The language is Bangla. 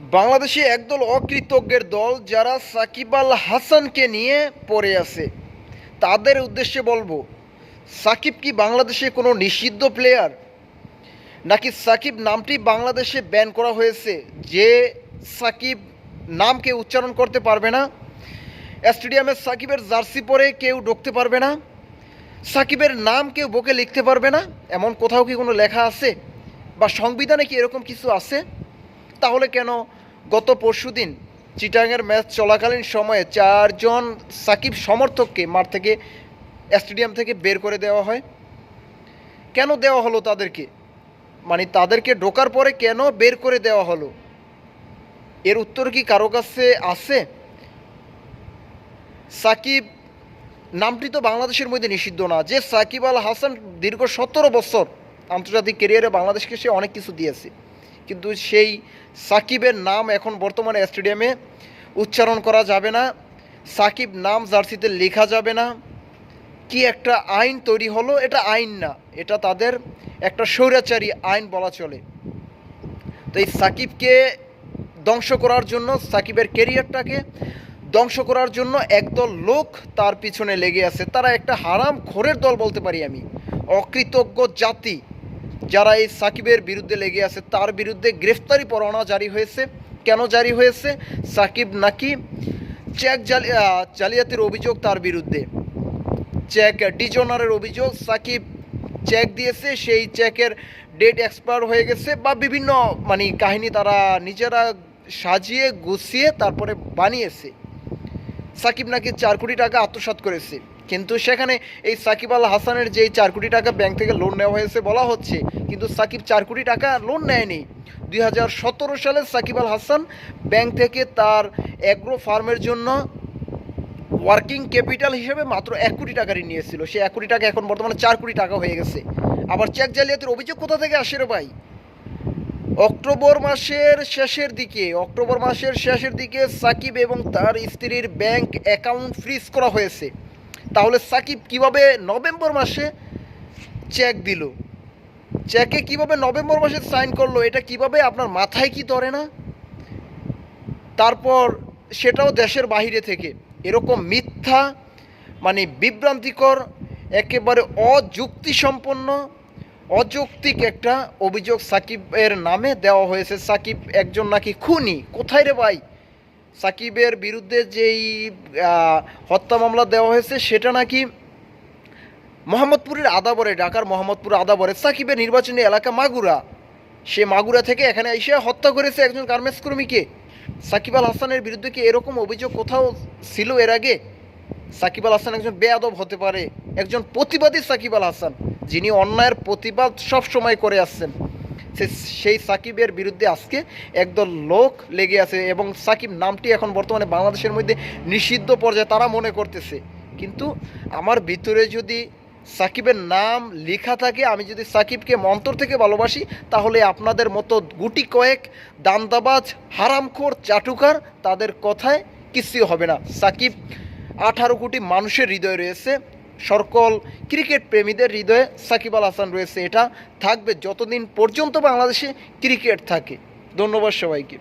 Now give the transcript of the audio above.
বাংলাদেশে একদল অকৃতজ্ঞের দল যারা সাকিব আল হাসানকে নিয়ে পড়ে আছে। তাদের উদ্দেশ্যে বলব, সাকিব কি বাংলাদেশে কোনো নিষিদ্ধ প্লেয়ার নাকি সাকিব নামটি বাংলাদেশে ব্যান করা হয়েছে যে সাকিব নামকে উচ্চারণ করতে পারবে না? স্টেডিয়ামে সাকিবের জার্সি পরে কেউ ঢুকতে পারবে না? সাকিবের নাম কেউ বুকে লিখতে পারবে না? এমন কোথাও কি কোনো লেখা আছে? বা সংবিধানে কি এরকম কিছু আছে? তাহলে কেন গত পরশুদিন চিটাংয়ের ম্যাচ চলাকালীন সময়ে চারজন সাকিব সমর্থককে মাঠ থেকে, স্টেডিয়াম থেকে বের করে দেওয়া হয়? কেন দেওয়া হলো তাদেরকে? মানে তাদেরকে ঢোকার পরে কেন বের করে দেওয়া হলো? এর উত্তর কি কারও কাছে আছে? সাকিব, নামটি তো বাংলাদেশের মধ্যে নিষিদ্ধ না। যে সাকিব আল হাসান দীর্ঘ সতেরো বছর আন্তর্জাতিক কেরিয়ারে বাংলাদেশকে সে অনেক কিছু দিয়েছে। কিন্তু সেই সাকিবের নাম এখন বর্তমানে স্টেডিয়ামে উচ্চারণ করা যাবে না। সাকিব নাম জার্সিতে লেখা যাবে না। কি একটা আইন তৈরি হলো, এটা আইন না, এটা তাদের একটা স্বৈরাচারী আইন বলা চলে। তো এই সাকিবকে ধ্বংস করার জন্য, সাকিবের কেরিয়ারটাকে ধ্বংস করার জন্য একদল লোক তার পিছনে লেগে আছে। তারা একটা হারাম খোরের দল বলতে পারি আমি। অকৃতজ্ঞ জাতি। যারা এই সাকিবের বিরুদ্ধে লেগে আছে, তার বিরুদ্ধে গ্রেফতারি পরোয়ানা জারি হয়েছে। কেন জারি হয়েছে? সাকিব নাকি চেক জালি জালিয়াতির অভিযোগ তার বিরুদ্ধে। চেক ডিজনারের অভিযোগ, সাকিব চেক দিয়েছে, সেই চেকের ডেট এক্সপায়ার হয়ে গেছে বা বিভিন্ন মানে কাহিনী তারা নিজেরা সাজিয়ে, গুছিয়ে তারপরে বানিয়েছে। সাকিব নাকি চার কোটি টাকা আত্মসাৎ করেছে। কিন্তু সেখানে এই সাকিব আল হাসানের যে চার কোটি টাকা ব্যাংক থেকে লোন নেওয়া হয়েছে বলা হচ্ছে, কিন্তু সাকিব চার কোটি টাকা লোন নেয়নি। দুই হাজার সতেরো সালে সাকিব আল হাসান ব্যাংক থেকে তার অ্যাগ্রো ফার্মের জন্য ওয়ার্কিং ক্যাপিটাল হিসেবে মাত্র এক কোটি টাকা ঋণ নিয়েছিল। সে এক কোটি টাকা এখন বর্তমানে চার কোটি টাকা হয়ে গেছে। আবার চেক জালিয়াতির অভিযোগ কোথা থেকে আসে রে ভাই? অক্টোবর মাসের শেষের দিকে, অক্টোবর মাসের শেষের দিকে সাকিব এবং তার স্ত্রীর ব্যাংক অ্যাকাউন্ট ফ্রিজ করা হয়েছে। তাহলে সাকিব কীভাবে নভেম্বর মাসে চেক দিল? চেকে কীভাবে নভেম্বর মাসে সাইন করল? এটা কীভাবে আপনার মাথায় কি ধরে না? তারপর সেটাও দেশের বাইরে থেকে। এরকম মিথ্যা মানে বিভ্রান্তিকর, একেবারে অযুক্তিসম্পন্ন, অযৌক্তিক একটা অভিযোগ সাকিবের নামে দেওয়া হয়েছে। সাকিব একজন নাকি খুনি? কোথায় রে ভাই? সাকিবের বিরুদ্ধে যেই হত্যা মামলা দেওয়া হয়েছে, সেটা নাকি মোহাম্মদপুরের আদাবরে, ঢাকার মোহাম্মদপুর আদাবরে সাকিবের নির্বাচনী এলাকা মাগুরা। সে মাগুরা থেকে এখানে এসে হত্যা করেছে একজন গার্মেন্টস কর্মীকে। সাকিব আল হাসানের বিরুদ্ধে কি এরকম অভিযোগ কোথাও ছিল এর আগে? সাকিব আল হাসান একজন বেয়াদব হতে পারে, একজন প্রতিবাদী সাকিব আল হাসান, যিনি অন্যায়ের প্রতিবাদ সব সময় করে আসছেন। সেই সাকিবের বিরুদ্ধে আজকে একদল লোক লেগে আছে এবং সাকিব নামটি এখন বর্তমানে বাংলাদেশের মধ্যে নিষিদ্ধ পর্যায়ে তারা মনে করতেছে। কিন্তু আমার ভিতরে যদি সাকিবের নাম লেখা থাকে, আমি যদি সাকিবকে মন্তর থেকে ভালোবাসি, তাহলে আপনাদের মতো গুটি কয়েক দান্দাবাজ, হারামখোর চাটুকার তাদের কথায় কিছুই হবে না। সাকিব আঠারো কোটি মানুষের হৃদয় রয়েছে। সকল ক্রিকেট প্রেমীদের হৃদয়ে সাকিব আল হাসান রয়েছে। এটা থাকবে যতদিন পর্যন্ত বাংলাদেশে ক্রিকেট থাকে। ধন্যবাদ সবাইকে।